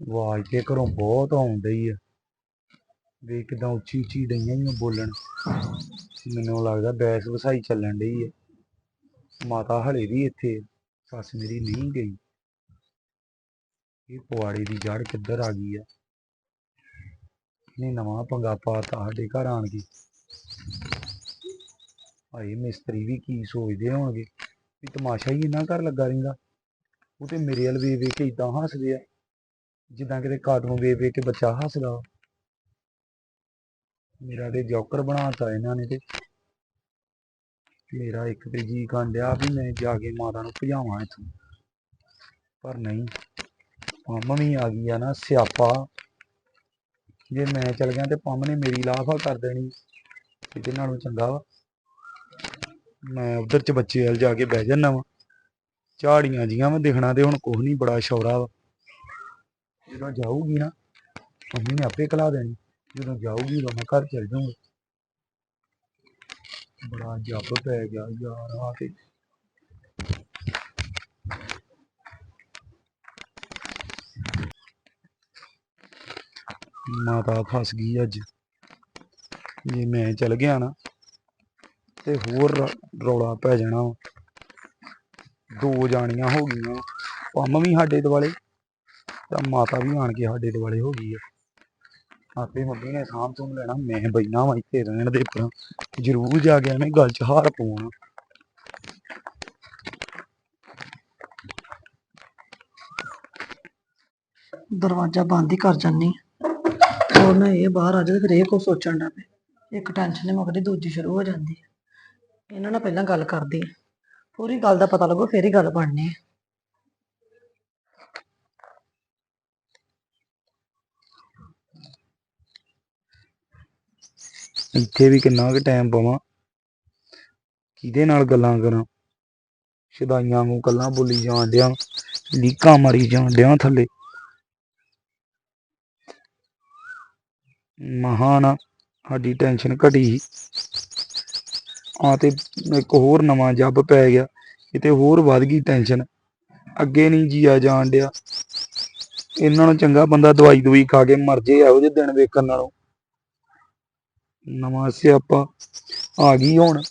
ਆਵਾਜ਼ ਤੇ ਘਰੋਂ ਬਹੁਤ ਆਉਂਦੀ ਆ। ਵੀ ਕਿਦਾਂ ਉੱਚੀ ਉੱਚੀ ਡਈਆਂ ਹੀ ਬੋਲਣ। ਮੈਨੂੰ ਲੱਗਦਾ ਬੈਸ ਵਸਾਈ ਚੱਲਣ ਡਈ ਆ। ਮਾਤਾ ਹਲੇ ਵੀ ਇੱਥੇ ਆ, ਸੱਸ ਮੇਰੀ ਨਹੀਂ ਗਈ। ਇਹ ਪੁਆੜੇ ਦੀ ਜੜ ਕਿੱਧਰ ਆ ਗਈ ਆ? ਇਹਨੇ ਨਵਾਂ ਪੰਗਾ ਪਾਤਾ ਸਾਡੇ ਘਰ ਆਣ ਕੇ। ਭਾਈ ਮਿਸਤਰੀ ਵੀ ਕੀ ਸੋਚਦੇ ਹੋਣਗੇ? ਵੀ ਤਮਾਸ਼ਾ ਹੀ ਇੰਨਾ ਘਰ ਲੱਗਾ ਰਹਿੰਦਾ। ਉਹ ਤੇ ਮੇਰੇ ਵੱਲ ਵੇਖ ਵੇਖ ਕੇ ਇਦਾਂ ਹੱਸਦੇ ਆ। ਜਿੱਦਾਂ ਕਿਤੇ ਕਾਰਟੂਨ ਵੇਖ ਵੇਖ ਕੇ ਬੱਚਾ ਹੱਸਦਾ। ਮੇਰਾ ਤੇ ਜੋਕਰ ਬਣਾਤਾ ਇਹਨਾਂ ਨੇ ਤੇ। ਮੇਰਾ ਇੱਕ ਤੇ ਜੀ ਡਿਆ ਵੀ ਮੈਂ ਜਾ ਕੇ ਮਾਤਾ ਨੂੰ ਭਜਾਵਾਂ ਇੱਥੋਂ। ਪਰ ਨਹੀਂ, ਪੰਮ ਵੀ ਆ ਗਈ ਆ ਨਾ, ਸਿਆਪਾ। ਜੇ ਮੈਂ ਚਲ ਗਿਆ ਤੇ ਪੰਮ ਨੇ ਮੇਰੀ ਲਾਫਾ ਕਰ ਦੇਣੀ। ਇਹਦੇ ਨਾਲੋਂ ਚੰਗਾ ਵਾ। ਮੈਂ ਉਧਰ ਚ ਬੱਚੇ ਵੱਲ ਜਾ ਕੇ ਬਹਿ ਜਾਨਾ ਵਾ। ਝਾੜੀਆਂ ਜੀਆਂ ਮੈਂ ਦਿਖਣਾ ਤੇ ਹੁਣ ਕੁਛ ਨਹੀਂ, ਬੜਾ ਸ਼ੌਰਾ ਵਾ। ਜਦੋਂ ਜਾਊਗੀ ਨਾ, ਮੰਮੀ ਨੇ ਆਪੇ ਕਲਾ ਦੇਣੀ। ਜਦੋਂ ਜਾਊਗੀ ਉਦੋਂ ਮੈਂ ਘਰ ਚਲ ਜਾਊਂਗਾ। ਬੜਾ ਜੱਬ ਪੈ ਗਿਆ ਯਾਰ, ਆ ਕੇ। ਮਾਤਾ ਫਸ ਗਈ ਅੱਜ। ਜੇ ਮੈਂ ਚਲ ਗਿਆ ਨਾ, ਤੇ ਹੋਰ ਰੌਲਾ ਪੈ ਜਾਣਾ ਵਾ। ਦੋ ਜਾਣੀਆਂ ਹੋ ਗਈਆਂ। ਪੰਮ ਵੀ ਸਾਡੇ ਦੁਆਲੇ। ਤਾਂ ਮਾਤਾ ਵੀ ਆਣ ਕੇ ਸਾਡੇ ਦੁਆਲੇ ਹੋ ਗਈ ਆ। ਆਪੇ ਮੰਮੀ ਨੇ ਸਾਂਭ ਤੋਂ ਲੈਣਾ, ਮੈਂ ਬੈਠਾ ਵਾਂ ਇੱਥੇ ਰਹਿਣ ਦੇ ਪਰ ਜ਼ਰੂਰ ਜਾ ਕੇ ਐਵੇਂ ਗੱਲ 'ਚ ਹਾਰ ਪਵਾਉਣਾ ਦਰਵਾਜ਼ਾ ਬੰਦ ਹੀ ਕਰ ਜਾਨੀ ਹੋਰ ਨਾ ਇਹ ਬਾਹਰ ਆ ਜਾਏ ਫਿਰ ਇਹ ਕੋ ਸੋਚਣ ਦਾ ਪਏ ਇੱਕ ਟੈਨਸ਼ਨ ਨੇ ਮੁੱਕਦੀ ਦੂਜੀ ਸ਼ੁਰੂ ਹੋ ਜਾਂਦੀ ਹੈ ਇਹਨਾਂ ਨਾਲ ਪਹਿਲਾਂ ਗੱਲ ਕਰਦੀ ਹਾਂ ਪੂਰੀ ਗੱਲ ਦਾ ਪਤਾ ਲੱਗੋ, ਫੇਰ ਹੀ ਗੱਲ ਬਣਨੀ ਹੈ ਇੱਥੇ ਵੀ ਕਿੰਨਾ ਕੁ ਟਾਈਮ ਪਵਾਂ? ਕਿਹਦੇ ਨਾਲ ਗੱਲਾਂ ਕਰਾਂ? ਸ਼ਦਾਈਆਂ ਨੂੰ ਗੱਲਾਂ ਬੋਲੀ ਜਾਣ ਡਿਆ, ਲੀਕਾਂ ਮਾਰੀ ਜਾਣ ਡਿਆ ਥੱਲੇ। ਮਹਾ ਨਾ, ਸਾਡੀ ਟੈਨਸ਼ਨ ਘਟੀ ਆ ਤੇ ਇੱਕ ਹੋਰ ਨਵਾਂ ਜੱਬ ਪੈ ਗਿਆ, ਕਿਤੇ ਹੋਰ ਵੱਧ ਗਈ ਟੈਨਸ਼ਨ ਅੱਗੇ ਨਹੀਂ ਜੀਆ ਜਾਣ ਡਿਆ। ਇਹਨਾਂ ਨੂੰ ਚੰਗਾ ਬੰਦਾ ਦਵਾਈ ਦਵਾਈ ਖਾ ਕੇ ਮਰ ਜੇ, ਇਹੋ ਜਿਹੇ ਦਿਨ ਵੇਖਣ ਨਾਲੋਂ। ਨਵਾਂ ਸਿਆਪਾ ਆ ਗਈ ਹੁਣ।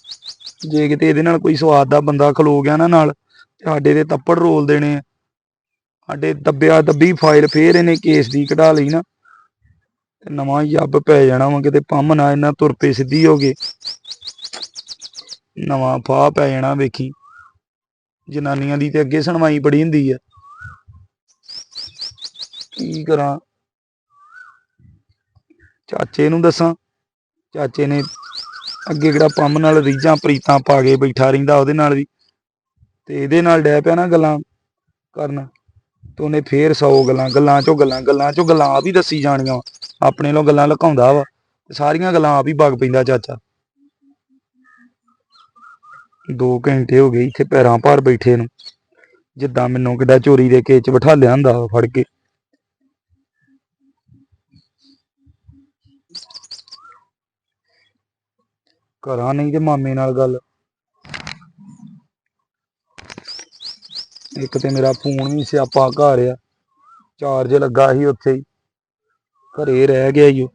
ਜੇ ਕਿਤੇ ਇਹਦੇ ਨਾਲ ਕੋਈ ਸਵਾਦ ਦਾ ਬੰਦਾ ਖਲੋ ਗਿਆ ਨਾ ਨਾਲ, ਤੇ ਸਾਡੇ ਦੇ ਤੱਪੜ ਰੋਲ ਦੇਣੇ ਆ। ਸਾਡੇ ਦੱਬਿਆ ਦੱਬੀ ਫਾਈਲ ਫੇਰ ਇਹਨੇ ਕੇਸ ਦੀ ਕਢਾ ਲਈ ਨਾ। ਤੇ ਨਵਾਂ ਯੱਬ ਪੈ ਜਾਣਾ ਵਾ, ਕਿਤੇ ਪੰਮ ਨਾ ਇਹਨਾਂ ਤੁਰ ਪਏ ਸਿੱਧੀ ਹੋ ਗਏ। ਨਵਾਂ ਫਾਹ ਪੈ ਜਾਣਾ ਵੇਖੀ। ਜਨਾਨੀਆਂ ਦੀ ਤੇ ਅੱਗੇ ਸੁਣਵਾਈ ਬੜੀ ਹੁੰਦੀ ਆ। ਕੀ ਕਰਾਂ? ਚਾਚੇ ਨੂੰ ਦੱਸਾਂ ਚਾਚੇ ਨੇ ਅੱਗੇ ਕਿਹੜਾ ਪੰਮ ਨਾਲ ਰੀਝਾਂ ਪ੍ਰੀਤਾਂ ਪਾ ਕੇ ਬੈਠਾ ਰਹਿੰਦਾ ਉਹਦੇ ਨਾਲ ਵੀ। ਤੇ ਇਹਦੇ ਨਾਲ ਡੈ ਪਿਆ ਨਾ ਗੱਲਾਂ ਕਰਨ। ਤੇ ਉਹਨੇ ਫੇਰ 100 ਗੱਲਾਂ ਗੱਲਾਂ ਚੋਂ ਗੱਲਾਂ ਗੱਲਾਂ ਚੋਂ ਗੱਲਾਂ ਆਪ ਹੀ ਦੱਸੀ ਜਾਣੀਆਂ। ਵਾ ਆਪਣੇ ਲੋ ਗੱਲਾਂ ਲੁਕਾਉਂਦਾ ਵਾ। ਤੇ ਸਾਰੀਆਂ ਗੱਲਾਂ ਆਪ ਹੀ ਵਗ ਪੈਂਦਾ ਚਾਚਾ। 2 ਘੰਟੇ ਹੋ ਗਏ ਇੱਥੇ ਪੈਰਾਂ ਭਾਰ ਬੈਠੇ ਨੂੰ। ਜਿੱਦਾਂ ਮੈਨੂੰ ਕਿੱਡਾ ਚੋਰੀ ਦੇ ਕੇਚ ਬਿਠਾ ਲਿਆ ਹੁੰਦਾ ਵਾ ਫੜ ਕੇ। ਕਰਾਂ ਨਹੀਂ ਤੇ ਮਾਮੇ ਨਾਲ ਗੱਲ। ਇੱਕ ਤੇ ਮੇਰਾ ਫੋਨ ਵੀ ਸਿਆਪਾ ਘਰ ਆ। ਚਾਰਜ ਲੱਗਾ ਸੀ ਉੱਥੇ ਹੀ। ਘਰੇ ਰਹਿ ਗਿਆ ਈ ਉਹ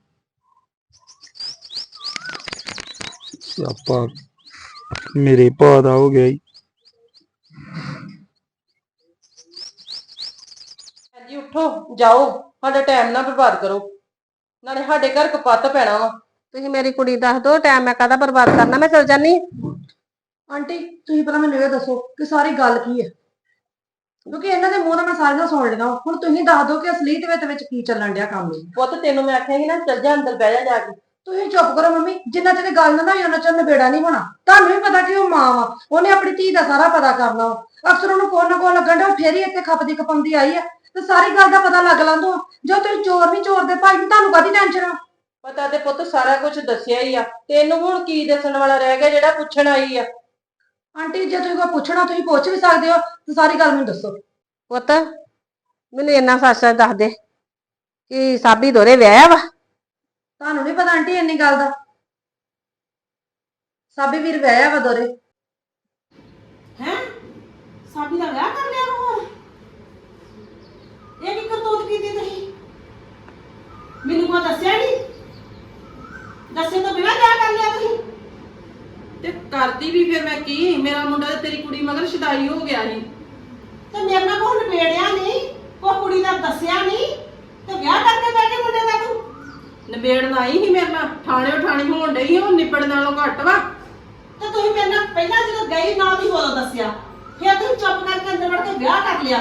ਸਿਆਪਾ ਮੇਰੇ ਭਾ ਦਾ ਹੋ ਗਿਆ ਈ। ਜੀ ਉੱਠੋ, ਜਾਓ। ਸਾਡਾ ਟਾਈਮ ਨਾ ਬਰਬਾਦ ਕਰੋ। ਨਾਲੇ ਸਾਡੇ ਘਰ ਕਪੱਤ ਪੈਣਾ ਵਾ। ਤੁਸੀਂ ਮੇਰੀ ਕੁੜੀ ਦੱਸ ਦਿਓ ਟਾਈਮ ਮੈਂ ਕਾਹਦਾ ਬਰਬਾਦ ਕਰਨਾ ਮੈਂ ਚਲ ਜਾਨੀ ਆਂਟੀ ਤੁਸੀਂ ਪਹਿਲਾਂ ਮੈਨੂੰ ਇਹ ਦੱਸੋ ਕਿ ਸਾਰੀ ਗੱਲ ਕੀ ਹੈ? ਕਿਉਂਕਿ ਇਹਨਾਂ ਦੇ ਮੂੰਹ ਨਾਲ ਮੈਂ ਸਾਰੀਆਂ ਸੁਣ ਲਈਆਂ। ਹੁਣ ਤੁਸੀਂ ਦੱਸ ਦਿਓ ਕਿ ਅਸਲੀਤ ਵਿੱਚ ਵਿੱਚ ਕੀ ਚੱਲਣ ਡਿਆ ਕੰਮ ਪੁੱਤ ਤੈਨੂੰ ਮੈਂ ਆਖਿਆ ਸੀ ਨਾ ਚੱਲ ਜਾ ਅੰਦਰ ਬਹਿ ਜਾ ਜਾ ਕੇ। ਤੁਸੀਂ ਚੁੱਪ ਕਰੋ ਮੰਮੀ ਜਿੰਨਾ ਚਿਰ ਗੱਲ ਨਾ ਹੋਈ ਉਹਨਾਂ ਚਿਰ ਨਿਬੇੜਾ ਨਹੀਂ ਹੋਣਾ। ਤੁਹਾਨੂੰ ਵੀ ਪਤਾ ਕਿ ਉਹ ਮਾਂ ਵਾ। ਉਹਨੇ ਆਪਣੀ ਧੀ ਦਾ ਸਾਰਾ ਪਤਾ ਕਰਨਾ ਅਕਸਰ ਉਹਨੂੰ ਕੋਲ ਨਾ ਕੋਲ ਲੱਗਣ ਡਿਆ ਉਹ ਫੇਰ ਹੀ ਇੱਥੇ ਖਪਦੀ ਖਪੰਦੀ ਆਈ ਆ। ਤੇ ਸਾਰੀ ਗੱਲ ਦਾ ਪਤਾ ਲੱਗ ਲੰਦੋ ਜੋ ਤੁਸੀਂ ਚੋਰ ਨਹੀਂ ਚੋਰ ਦੇ ਭਾਈ ਤੁਹਾਨੂੰ ਕਾਦੀ ਟੈਨਸ਼ਨ ਆ? ਪਤਾ ਤੇ ਪੁੱਤ ਸਾਰਾ ਕੁਝ ਦੱਸਿਆ ਹੀ ਆ। ਤੈਨੂੰ ਹੁਣ ਕੀ ਦੱਸਣ ਵਾਲਾ ਰਹਿ ਗਿਆ ਜਿਹੜਾ ਪੁੱਛਣ ਆਈ ਆ? ਆਂਟੀ ਜੇ ਤੁਸੀਂ ਕੋਈ ਪੁੱਛਣਾ ਤੁਸੀਂ ਪੁੱਛ ਵੀ ਸਕਦੇ ਹੋ। ਤੇ ਸਾਰੀ ਗੱਲ ਮੈਨੂੰ ਦੱਸੋ। ਪੁੱਤ ਮੈਨੂੰ ਇੰਨਾ ਸੱਚ ਸੱਚ ਦੱਸ ਦੇ ਕਿ ਸਾਬੀ ਦੋਰੇ ਵਿਆਹਿਆ ਵਾ? ਤੁਹਾਨੂੰ ਨਹੀਂ ਪਤਾ ਆਂਟੀ ਇੰਨੀ ਗੱਲ ਦਾ? ਸਾਬੀ ਵੀਰ ਵਿਆਹਿਆ ਵਾ ਦੋਰੇ। ਹੈਂ? ਸਾਬੀ ਦਾ ਵਿਆਹ ਕਰ ਲਿਆ ਹੋਰ ਇਹ ਕੀ ਕਰਤੂਤ ਕੀਤੀ ਤੁਸੀਂ? ਮੈਂ ਦੱਸਿਆ ਨਹੀਂ ਦੱਸੇ ਤੋਂ ਬਿਨਾਂ ਵਿਆਹ ਕਰ ਲਿਆ ਤੁਸੀਂ? ਤੇ ਕਰਦੀ ਵੀ ਫਿਰ ਮੈਂ ਕੀ? ਮੇਰਾ ਮੁੰਡਾ ਤੇ ਤੇਰੀ ਕੁੜੀ ਮਗਰ ਸ਼ਦਾਈ ਹੋ ਗਿਆ ਸੀ। ਤੇ ਮੇਰੇ ਨਾਲ ਕੋਈ ਨਿਬੇੜਿਆ ਨਹੀਂ ਕੋਈ ਕੁੜੀ ਦਾ ਦੱਸਿਆ ਨਹੀਂ ਤੇ ਵਿਆਹ ਕਰਕੇ ਬਹਿ ਕੇ ਮੁੰਡੇ ਦਾ ਤੂੰ? ਨਿਬੇੜਨ ਆਈ ਸੀ ਮੇਰੇ ਨਾਲ। ਥਾਣੇ ਠਾਣੀ ਹੋਣ ਡਈ ਉਹ ਨਿਬੜ ਨਾਲੋਂ ਘੱਟ ਵਾ। ਤੇ ਤੁਸੀਂ ਮੇਰੇ ਨਾਲ ਪਹਿਲਾਂ ਜਦੋਂ ਗਈ ਨਾ ਵੀ ਉਦੋਂ ਦੱਸਿਆ। ਫਿਰ ਤੁਸੀਂ ਚੁੱਪ ਕਰਕੇ ਅੰਦਰ ਵੜ ਕੇ ਵਿਆਹ ਕਰ ਲਿਆ।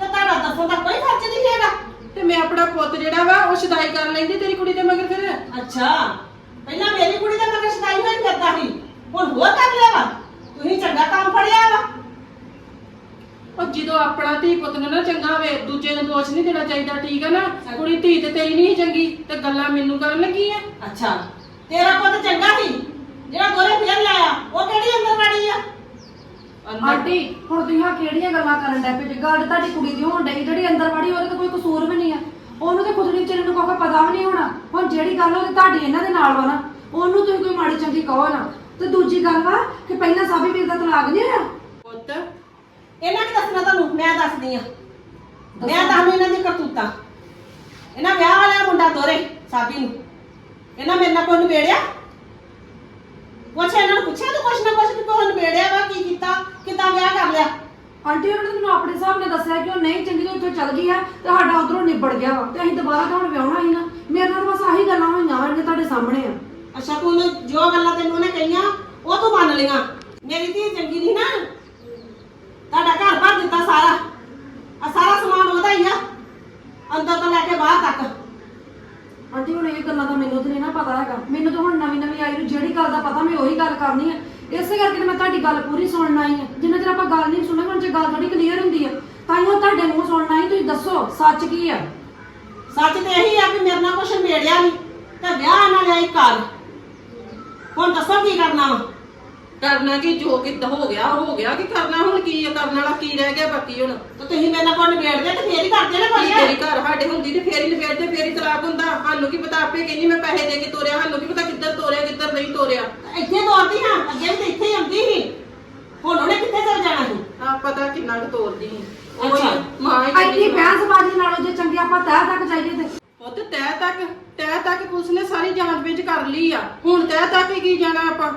ਤੇ ਤੁਹਾਡਾ ਦੱਸਣ ਦਾ ਕੋਈ ਫਰਜ਼ ਨਹੀਂ ਹੈਗਾ। ਤੇ ਮੈਂ ਆਪਣਾ ਪੁੱਤ ਜਿਹੜਾ ਵਾ ਉਹ ਸ਼ਦਾਈ ਕਰ ਲੈਂਦੀ ਤੇਰੀ ਕੁੜੀ ਦੇ ਮਗਰ ਫਿਰ। ਅੱਛਾ। ਪਹਿਲਾਂ ਮੇਰੀ ਕੁੜੀ ਦਾ ਮਗਰ ਸ਼ਦਾਈ ਹੋਈ ਫਿਰਦਾ ਸੀ। ਹੁਣ ਹੋਰ ਕਰ ਲਿਆ ਵਾ। ਤੁਸੀਂ ਚੰਗਾ ਕੰਮ ਫੜਿਆ ਵਾ। ਉਹ ਜਦੋਂ ਆਪਣਾ ਧੀ ਪੁੱਤ ਨੂੰ ਨਾ ਚੰਗਾ ਹੋਵੇ ਦੂਜੇ ਨੂੰ ਦੋਸ਼ ਨਹੀਂ ਦੇਣਾ ਚਾਹੀਦਾ ਠੀਕ ਹੈ ਨਾ? ਕੁੜੀ ਧੀ ਤੇ ਤੇਰੀ ਨਹੀਂ ਚੰਗੀ ਤੇ ਗੱਲਾਂ ਮੈਨੂੰ ਕਰਨ ਲੱਗੀ ਆ? ਅੱਛਾ ਤੇਰਾ ਪੁੱਤ ਚੰਗਾ ਸੀ। ਜਿਹੜਾ ਦੋਰੇ ਫੇਰ ਲਾਇਆ ਉਹ ਕਿਹੜੀ ਅੰਦਰ ਵੜੀ ਆ? ਅੰਦਰ ਆਂਟੀ ਹੁਣ ਤੁਸੀਂ ਕਿਹੜੀਆਂ ਗੱਲਾਂ ਕਰਨ ਡੈ ਪਏ ਜੇ? ਗੱਲ ਤੁਹਾਡੀ ਕੁੜੀ ਦੀ ਹੋਣ ਡਈ ਜਿਹੜੀ ਅੰਦਰ ਵੜੀ ਉਹਦੇ ਤਾਂ ਕੋਈ ਕਸੂਰ ਵੀ ਨਹੀਂ ਆ। ਉਹਨੂੰ ਤੇ ਖੁਦ ਵਿਚਾਰੇ ਨੂੰ ਕੋਈ ਪਤਾ ਵੀ ਨਹੀਂ ਹੋਣਾ। ਹੁਣ ਜਿਹੜੀ ਗੱਲ ਉਹ ਤੁਹਾਡੀ ਇਹਨਾਂ ਦੇ ਨਾਲ ਵਾ ਨਾ, ਉਹਨੂੰ ਤੁਸੀਂ ਕੋਈ ਮਾੜੀ ਚੰਗੀ ਕਹੋ ਨਾ। ਤੇ ਦੂਜੀ ਗੱਲ ਵਾ ਕਿ ਪਹਿਲਾਂ ਸਾਬੀ ਵੀਰ ਦਾ ਤਲਾਕ ਨਹੀਂ ਹੋਇਆ? ਪੁੱਤ, ਇਹਨਾਂ ਕੀ ਦੱਸਣਾ ਤੁਹਾਨੂੰ? ਮੈਂ ਦੱਸਦੀ ਆ ਮੈਂ ਤੁਹਾਨੂੰ ਇਹਨਾਂ ਦੀ ਕਰਤੂਤਾਂ। ਇਹਨਾਂ ਵਿਆਹ ਵਾਲਾ ਮੁੰਡਾ ਦੋਰੇ ਸਾਬੀ ਨੂੰ। ਇਹਨਾਂ ਮੇਰੇ ਨਾਲ ਕੋਈ ਨਿਬੇੜਿਆ? ਪੁੱਛ ਇਹਨਾਂ ਨੂੰ ਪੁੱਛਿਆ ਤੂੰ ਕੁਛ ਨਾ ਕੁਛ ਵੀ ਕੋਈ ਨਿਬੇੜਿਆ ਵਾ, ਕੀ ਕੀਤਾ? ਕਿਦਾਂ ਵਿਆਹ ਕਰ ਲਿਆ? ਆਂਟੀ ਉਹਨਾਂ ਨੇ ਮੈਨੂੰ ਆਪਣੇ ਹਿਸਾਬ ਨਾਲ ਦੱਸਿਆ ਕਿ ਉਹ ਨਹੀਂ ਚੰਗੀ ਤੋਂ ਉੱਥੋਂ ਚੱਲ ਗਈ ਆ ਤੇ ਸਾਡਾ ਉਧਰੋਂ ਨਿਬੜ ਗਿਆ ਵਾ ਤੇ ਅਸੀਂ ਦੁਬਾਰਾ ਤਾਂ ਹੁਣ ਵਿਆਹਣਾ ਹੀ ਨਾ। ਮੇਰੇ ਨਾਲ ਬਸ ਆਹੀ ਗੱਲਾਂ ਹੋਈਆਂ ਜਿਹੜੇ ਤੁਹਾਡੇ ਸਾਹਮਣੇ ਆ। ਅੱਛਾ ਤੂੰ ਉਹਨੂੰ ਜੋ ਗੱਲਾਂ ਤੈਨੂੰ ਉਹਨੇ ਕਹੀਆਂ ਉਹ ਤੂੰ ਮੰਨ ਲਈਆਂ। ਮੇਰੀ ਧੀ ਚੰਗੀ ਨਹੀਂ ਨਾ। ਤੁਹਾਡਾ ਘਰ ਭਰ ਦਿੱਤਾ ਸਾਰਾ। ਆ ਸਾਰਾ ਸਮਾਨ ਉਹਦਾ ਹੀ ਆ ਅੰਦਰ ਤੋਂ ਲੈ ਕੇ ਬਾਹਰ ਤੱਕ। ਆਂਟੀ ਹੁਣ ਇਹ ਗੱਲਾਂ ਦਾ ਮੈਨੂੰ ਤਾਂ ਨਹੀਂ ਨਾ ਪਤਾ ਹੈਗਾ। ਮੈਨੂੰ ਤਾਂ ਹੁਣ ਨਵੀਂ ਨਵੀਂ ਆਈ ਨੂੰ ਜਿਹੜੀ ਗੱਲ ਦਾ ਪਤਾ ਮੈਂ ਉਹੀ ਗੱਲ ਕਰਨੀ ਹੈ ਇਸੇ ਕਰਕੇ ਮੈਂ ਤੁਹਾਡੀ ਗੱਲ ਪੂਰੀ ਸੁਣਨ ਆਈ ਹਾਂ। ਜਿੰਨਾ ਚਿਰ ਆਪਾਂ ਗੱਲ ਨਹੀਂ ਸੁਣਾਂਗੇ, ਹੁਣ ਜੇ ਗੱਲ ਥੋੜੀ ਕਲੀਅਰ ਹੁੰਦੀ ਹੈ ਤਾਂ ਹੀ ਉਹ ਤੁਹਾਡੇ ਮੂੰਹ ਸੁਣਨ ਆਈ, ਤੁਸੀਂ ਦੱਸੋ, ਸੱਚ ਕੀ ਆ? ਸੱਚ ਤੇ ਇਹੀ ਆ ਕਿ ਮੇਰੇ ਨਾਲ ਕੁਛ ਮੇੜਿਆ ਨਹੀਂ, ਤੇ ਵਿਆਹ ਨਾਲ ਲਿਆ ਘਰ। ਹੁਣ ਦੱਸੋ ਕੀ ਕਰਨਾ ਵਾ? ਕਰਨਾ ਕੀ ਜੋ ਕਿ ਹੋ ਗਿਆ ਹੋ ਗਿਆ ਕਿ ਕਰਨਾ ਹੁਣ ਕੀ ਆ ਕਰਨ ਵਾਲਾ ਕੀ ਰਹਿ ਗਿਆ ਬਾਕੀ ਹੁਣ? ਤੇ ਤੁਸੀਂ ਮੇਰੇ ਨਾਲ ਕੋਈ ਨਿਬੇੜਦੇ ਤੇ ਫੇਰ ਹੀ ਕਰਦੇ ਨਾ ਕੀ ਤੇਰੀ ਘਰ ਸਾਡੇ ਹੁੰਦੀ ਤੇ ਫੇਰ ਹੀ ਨਿਬੇੜਦੇ ਫੇਰ ਹੀ ਤਲਾਕ ਹੁੰਦਾ। ਸਾਨੂੰ ਕੀ ਪਤਾ ਆਪੇ ਕਹਿੰਦੀ ਮੈਂ ਪੈਸੇ ਦੇ ਕੇ ਤੋਰਿਆ ਸਾਨੂੰ ਕੀ ਪਤਾ ਕਿੱਧਰ ਤੋਰਿਆ ਕਿੱਧਰ ਨਹੀਂ ਤੋਰਿਆ। ਇੱਥੇ ਤੋਰਦੀ ਹਾਂ ਅੱਗੇ ਵੀ ਤਾਂ ਇੱਥੇ ਹੀ ਆਉਂਦੀ ਸੀ। ਹੁਣ ਉਹਨੇ ਕਿੱਥੇ ਚਲ ਜਾਣਾ ਸੀ? ਆ ਪਤਾ ਕਿੰਨਾ ਕੁ ਤੋਰਦੀ ਸੀ। ਉਹ ਅੱਛਾ। ਮਾਂ ਹੀ ਕਹਿੰਦੀ ਬਹਿਸਬਾਜ਼ੀ ਨਾਲੋਂ ਜੇ ਚੰਗੇ ਆਪਾਂ ਤਹਿ ਤੱਕ ਜਾਈਏ ਤੇ। ਪੁੱਤ ਤੈ ਤੱਕ ਤੈ ਤੱਕ ਪੁਲਿਸ ਨੇ ਸਾਰੀ ਜਾਂਚ ਵਿੱਚ ਕਰ ਲਈ ਆ। ਹੁਣ ਤੈ ਤੱਕ ਹੀ ਕੀ ਜਾਣਾ ਆਪਾਂ?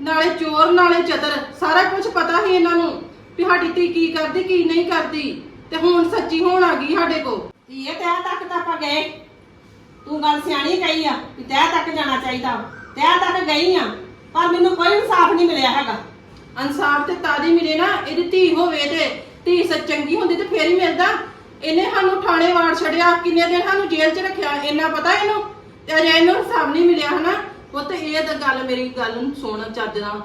ਨਾਲੇ ਚੋਰ ਨਾਲੇ ਚਤਰ ਸਾਰਾ ਕੁਝ ਪਤਾ ਹੀ ਇਹਨਾਂ ਨੂੰ ਵੀ ਸਾਡੀ ਧੀ ਕੀ ਕਰਦੀ ਕੀ ਨਹੀਂ ਕਰਦੀ। ਤੇ ਹੁਣ ਸੱਚੀ ਹੋਣ ਆ ਗਈ ਸਾਡੇ ਕੋਲ। ਧੀਏ ਤੈਅ ਤੱਕ ਤਾਂ ਆਪਾਂ ਗਏ। ਤੂੰ ਗੱਲ ਸਿਆਣੀ ਕਹੀ ਆ ਕਿ ਤੈਅ ਤੱਕ ਜਾਣਾ ਚਾਹੀਦਾ। ਤੈਅ ਤੱਕ ਗਈ ਆ ਪਰ ਮੈਨੂੰ ਕੋਈ ਇਨਸਾਫ ਨਹੀਂ ਮਿਲਿਆ ਹੈਗਾ। ਇਨਸਾਫ ਤੇ ਤਾਦੀ ਮਿਲੇ ਨਾ ਇਹਦੀ ਧੀ ਹੋਵੇ ਤੇ ਧੀ ਸੱਚ ਚੰਗੀ ਹੁੰਦੀ ਤੇ ਫੇਰ ਹੀ ਮਿਲਦਾ। ਇਹਨੇ ਸਾਨੂੰ ਥਾਣੇ ਵਾੜ ਛੜਿਆ ਕਿੰਨੇ ਦਿਨ ਸਾਨੂੰ ਜੇਲ੍ਹ 'ਚ ਰੱਖਿਆ ਇੰਨਾ ਪਤਾ ਇਹਨੂੰ? ਤੇ ਅਜੇ ਇਹਨੂੰ ਹਿਸਾਬ ਨਹੀਂ ਮਿਲਿਆ ਹਨਾ? ਪੁੱਤ, ਇਹ ਤਾਂ ਗੱਲ ਮੇਰੀ ਗੱਲ ਨੂੰ ਸੁਣ ਚੱਜ ਨਾਲ।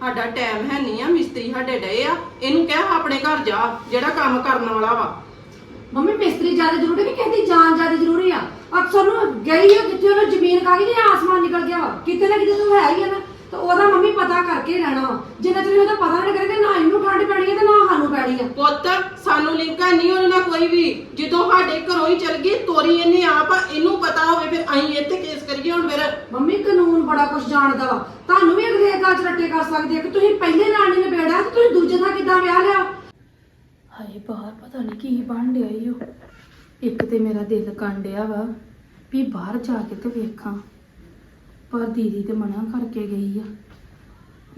ਸਾਡਾ ਟਾਈਮ ਹੈ ਨਹੀਂ ਆ, ਮਿਸਤਰੀ ਸਾਡੇ ਡਏ ਆ। ਇਹਨੂੰ ਕਹਿ ਆਪਣੇ ਘਰ ਜਾ, ਜਿਹੜਾ ਕੰਮ ਕਰਨ ਵਾਲਾ ਵਾ। ਮੰਮੀ, ਮਿਸਤਰੀ ਜ਼ਿਆਦਾ ਜ਼ਰੂਰੀ ਨਹੀਂ ਕਹਿੰਦੀ, ਜਾਨ ਜ਼ਿਆਦਾ ਜ਼ਰੂਰੀ ਆ। ਅਕਸਰ ਨੂੰ ਗਈ ਹੋ ਜਿੱਥੇ ਉਹਨੂੰ ਜ਼ਮੀਨ ਖਾ ਗਈ ਤੇ ਆਸਮਾਨ ਨਿਕਲ ਗਿਆ ਵਾ। ਕਿਤੇ ਨਾ ਕਿਤੇ ਤੂੰ ਹੈ ਹੀ ਆ ਨਾ। ਤਾਂ ਉਹਦਾ ਮੰਮੀ ਪਤਾ ਕਰਕੇ ਰਹਿਣਾ ਵਾ। ਜਿੰਨਾ ਚਿਰ ਉਹਦਾ ਪਤਾ ਨਹੀਂ ਕਰੇਗਾ ਨਾ ਇਹਨੂੰ ਠੰਡ ਪੈਣੀ ਹੈ ਤੇ ਨਾ ਸਾਨੂੰ ਪੈਣੀ ਆ ਪੁੱਤ ਸਾਨੂੰ ਲਿੰਕਾ ਨਹੀਂ ਉਹਨਾਂ ਨਾਲ ਕੋਈ ਵੀ। ਜਦੋਂ ਸਾਡੇ ਘਰੋਂ ਹੀ ਚਲ ਗਈ ਤੋਰੀ ਇਹਨੇ ਆਪ ਆ, ਇਹਨੂੰ ਪਤਾ ਹੋਵੇ ਫਿਰ ਅਸੀਂ ਇੱਥੇ ਕੇਸ ਕਰੀਏ ਹੁਣ ਫਿਰ। ਮੰਮੀ ਕਾਨੂੰਨ ਬੜਾ ਕੁਝ ਜਾਣਦਾ ਵਾ। ਤੁਹਾਨੂੰ ਵੀ ਅਗਲੇ ਗੱਲ ਚ ਰੱਟੇ ਕਰ ਸਕਦੇ ਆ ਕਿ ਤੁਸੀਂ ਪਹਿਲੇ ਨਾਲ ਨਹੀਂ ਨਿਬੇੜਿਆ ਤੇ ਤੁਸੀਂ ਦੂਜੇ ਦਾ ਕਿੱਦਾਂ ਵਿਆਹ ਲਿਆ? ਹਾਏ ਬਾਹਰ ਪਤਾ ਨਹੀਂ ਕੀ ਬਣ ਡਿਆ ਈ ਓ। ਇੱਕ ਤੇ ਮੇਰਾ ਦਿਲ ਕੰਡਿਆ ਵਾ ਵੀ ਬਾਹਰ ਜਾ ਕੇ ਤੇ ਵੇਖਾਂ। ਪਰ ਦੀਦੀ ਤੇ ਮਨਾ ਕਰਕੇ ਗਈ ਆ।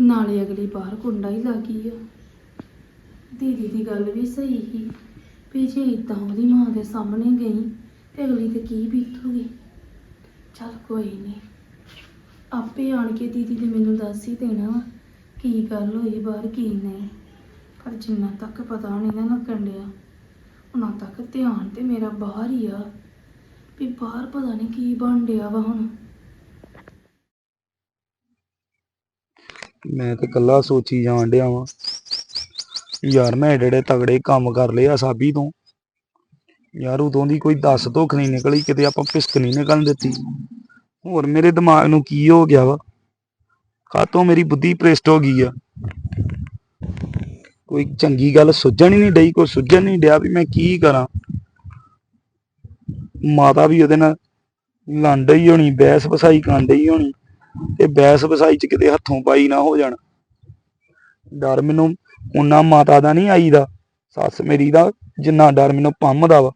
ਨਾਲੇ ਅਗਲੀ ਬਾਹਰ ਕੁੰਡਾ ਹੀ ਲੱਗੀ ਆ। ਦੀਦੀ ਦੀ ਗੱਲ ਵੀ ਸਹੀ ਸੀ ਵੀ ਜੇ ਇਦਾਂ ਉਹਦੀ ਮਾਂ ਦੇ ਸਾਹਮਣੇ ਗਈ ਤੇ ਅਗਲੀ ਤੇ ਕੀ ਬੀਤੂਗੀ? ਚੱਲ ਕੋਈ ਨਹੀਂ ਆਪੇ ਆਣ ਕੇ ਦੀਦੀ ਨੇ ਮੈਨੂੰ ਦੱਸ ਹੀ ਦੇਣਾ ਕੀ ਗੱਲ ਹੋਈ ਬਾਹਰ, ਕੀ ਨਹੀਂ। ਪਰ ਜਿੰਨਾ ਤੱਕ ਪਤਾ ਨਹੀਂ ਨਾ ਲੱਗਣ ਡਿਆ ਉਹਨਾਂ ਤੱਕ ਧਿਆਨ ਤੇ ਮੇਰਾ ਬਾਹਰ ਹੀ ਆ। ਵੀ ਬਾਹਰ ਪਤਾ ਨਹੀਂ ਕੀ ਬਣ ਡਿਆ ਵਾ ਹੁਣ। ਮੈਂ ਤੇ ਕੱਲਾ ਸੋਚੀ ਜਾਣ ਡਿਆ ਵਾਂ। ਯਾਰ ਮੈਂ ਏਡੇ ਏਡੇ ਤਗੜੇ ਕੰਮ ਕਰ ਲਏ ਆ ਸਾਬੀ ਤੋਂ। ਯਾਰ ਉਦੋਂ ਦੀ ਕੋਈ ਦੱਸ ਧੋਖ ਨਹੀਂ ਨਿਕਲੀ, ਕਿਤੇ ਆਪਾਂ ਪਿਸਕ ਨਹੀਂ ਨਿਕਲਣ ਦਿੱਤੀ। ਹੋਰ ਮੇਰੇ ਦਿਮਾਗ ਨੂੰ ਕੀ ਹੋ ਗਿਆ ਵਾ? ਕਾਤੋਂ ਮੇਰੀ ਬੁੱਧੀ ਪ੍ਰੇਸਟ ਹੋ ਗਈ ਆ? ਕੋਈ ਚੰਗੀ ਗੱਲ ਸੁਝਣ ਹੀ ਨਹੀਂ ਡਈ, ਕੋਈ ਸੁਝਣ ਨਹੀਂ ਡਿਆ ਵੀ ਮੈਂ ਕੀ ਕਰਾਂ। ਮਾਤਾ ਵੀ ਉਹਦੇ ਨਾਲ ਲੰਡ ਹੀ ਹੋਣੀ ਬਹਿਸ ਵਸਾਈ ਕਰਨ ਹੀ ਹੋਣੀ। ਤੇ ਬੈਸ ਵਸਾਈ ਚ ਕਿਤੇ ਹੱਥੋਂ ਪਾਈ ਨਾ ਹੋ ਜਾਣ। ਡਰ ਮੈਨੂੰ ਉਹਨਾਂ ਮਾਤਾ ਦਾ ਨਹੀਂ ਆਈ ਦਾ, ਸੱਸ ਮੇਰੀ ਦਾ, ਜਿੰਨਾ ਡਰ ਮੈਨੂੰ ਪੰਮ ਦਾ ਵਾ।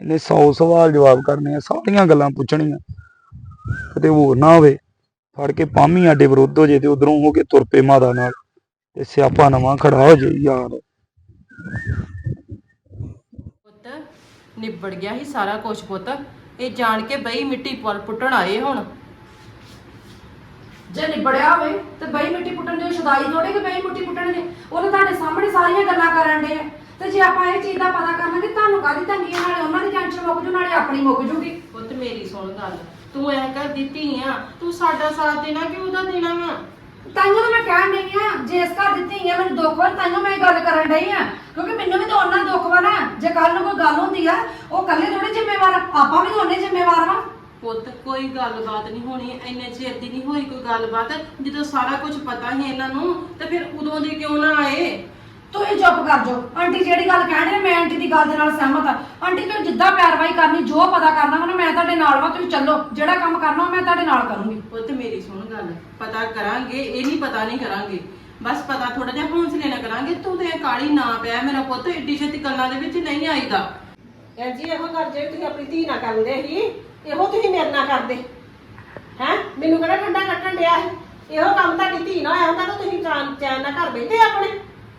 ਇਹਨੇ 100 ਸਵਾਲ ਜਵਾਬ ਕਰਨੇ ਆ, ਸਾਰੀਆਂ ਗੱਲਾਂ ਪੁੱਛਣੀਆਂ। ਕਿਤੇ ਹੋਰ ਨਾ ਹੋਵੇ, ਫੜ ਕੇ ਪਾਮੀ ਆਡੇ ਵਿਰੁੱਧ ਹੋ ਜੇ ਤੇ ਉਧਰੋਂ ਹੋ ਕੇ ਤੁਰ ਪਏ ਮਾਤਾ ਨਾਲ। ਤੇ ਸਿਆਪਾ ਨਵਾਂ ਖੜਾ ਹੋ ਜੇ ਯਾਰ। ਪੁੱਤ, ਨਿਬੜ ਗਿਆ ਸੀ ਸਾਰਾ ਕੁਝ ਪੁੱਤ। ਇਹ ਜਾਣ ਕੇ ਬਈ ਮਿੱਟੀ ਪੁੱਟਣ ਆਏ ਹੁਣ। ਜੇ ਨਿਬੜਿਆ ਹੋਵੇ ਤੇ ਬਈ ਮਿੱਟੀ ਪੁੱਟਣ ਦੇ ਸ਼ਦਾਈ ਥੋੜੇ ਕਿ ਬਈ ਮਿੱਟੀ ਪੁੱਟਣ ਦੇ? ਉਹ ਤਾਂ ਤੁਹਾਡੇ ਸਾਹਮਣੇ ਸਾਰੀਆਂ ਗੱਲਾਂ ਕਰਨ ਦੇ ਆ। ਤੇ ਜੇ ਆਪਾਂ ਇਹ ਚੀਜ਼ ਦਾ ਪਤਾ ਕਰਨਾ ਕਿ ਤੁਹਾਨੂੰ ਕਾਹਦੀ ਤੰਗੀ ਆ, ਨਾਲੇ ਉਹਨਾਂ ਦੀ ਟੈਨਸ਼ਨ ਮੁੱਕ ਜੂ ਨਾਲੇ ਆਪਣੀ ਮੁੱਕ ਜੂਗੀ। ਪੁੱਤ ਮੇਰੀ ਸੁਣ ਗੱਲ। ਤੂੰ ਐ ਕਰ ਦਿੱਤੀ ਆ। ਤੂੰ ਸਾਡਾ ਸਾਥ ਦੇਣਾ ਕਿ ਉਹਦਾ ਦੇਣਾ ਵਾ? ਤਾਈਓ ਤਾਂ ਮੈਂ ਕਹਿਣ ਡਈ ਆ ਜੇ ਇਸ ਘਰ ਦਿੱਤੀ ਆ ਮੈਨੂੰ ਦੁੱਖ ਵਾ ਤਾਈਓ ਮੈਂ ਇਹ ਗੱਲ ਕਰਨ ਡਈ ਆ। ਕਿਉਂਕਿ ਮੈਨੂੰ ਵੀ ਤਾਂ ਉਹਨਾਂ ਦੁੱਖ ਵਾ ਨਾ। ਜੇ ਕੱਲ ਨੂੰ ਕੋਈ ਗੱਲ ਹੁੰਦੀ ਆ ਉਹ ਇਕੱਲੇ ਥੋੜੇ ਜ਼ਿੰਮੇਵਾਰ ਆ। ਆਪਾਂ ਵੀ ਤਾਂ ਉਹਨੇ ਜ਼ਿੰਮੇਵਾਰ ਵਾ। ਪੁੱਤ ਕੋਈ ਗੱਲਬਾਤ ਨਹੀਂ ਹੋਣੀ ਇੰਨੇ ਚਿਰ ਦੀ ਨਹੀਂ ਹੋਈ ਕੋਈ ਗੱਲਬਾਤ। ਜਦੋਂ ਸਾਰਾ ਕੁਝ ਪਤਾ ਹੀ ਇਹਨਾਂ ਨੂੰ ਤੇ ਫਿਰ ਉਦੋਂ ਦੇ ਕਿਉਂ ਨਾ ਆਏ? ਤੁਸੀਂ ਚੁੱਪ ਕਰ ਜਾਓ। ਆਂਟੀ ਜਿਹੜੀ ਗੱਲ ਕਹਿਣ ਡਈ ਮੈਂ ਆਂਟੀ ਦੀ ਗੱਲ ਦੇ ਨਾਲ ਸਹਿਮਤ ਆ ਆਂਟੀ ਤੁਸੀਂ ਜਿੱਦਾਂ ਪਿਆਰਵਾਈ ਕਰਨੀ ਜੋ ਪਤਾ ਕਰਨਾ ਵਾ ਨਾ ਮੈਂ ਤੁਹਾਡੇ ਨਾਲ ਵਾ ਤੁਸੀਂ ਚੱਲੋ। ਜਿਹੜਾ ਕੰਮ ਕਰਨਾ ਮੈਂ ਤੁਹਾਡੇ ਨਾਲ ਕਰੂੰਗੀ। ਪੁੱਤ ਮੇਰੀ ਸੁਣ ਗੱਲ। ਪਤਾ ਕਰਾਂਗੇ ਇਹ ਨਹੀਂ ਪਤਾ ਨਹੀਂ ਕਰਾਂਗੇ। ਬਸ ਪਤਾ ਥੋੜਾ ਜਿਹਾ ਹੌਂਸਲੇ ਨਾਲ ਕਰਾਂਗੇ। ਤੂੰ ਤੇ ਕਾਲੀ ਨਾ ਪਿਆ ਮੇਰਾ ਪੁੱਤ ਏਡੀ ਛੇਤੀ ਗੱਲਾਂ ਦੇ ਵਿੱਚ ਨਹੀਂ ਆਈਦਾ। ਭੈਣ ਜੀ ਇਹੋ ਗੱਲ ਜੇ ਤੁਸੀਂ ਆਪਣੀ ਧੀ ਨਾਲ ਕਰਦੇ ਸੀ ਇਹੋ ਤੁਸੀਂ ਮੇਰੇ ਨਾਲ ਕਰਦੇ। ਹੈ? ਮੈਨੂੰ ਕਿਹੜਾ ਠੰਡਾ ਕੱਟਣ ਡਿਆ ਸੀ? ਇਹੋ ਕੰਮ ਤੁਹਾਡੀ ਧੀ ਨਾਲ ਹੋਇਆ ਹੁੰਦਾ ਤਾਂ ਤੁਸੀਂ ਚੈਨ ਚੈਨ ਨਾਲ ਘਰ ਬੈਠੇ ਆਪਣੇ।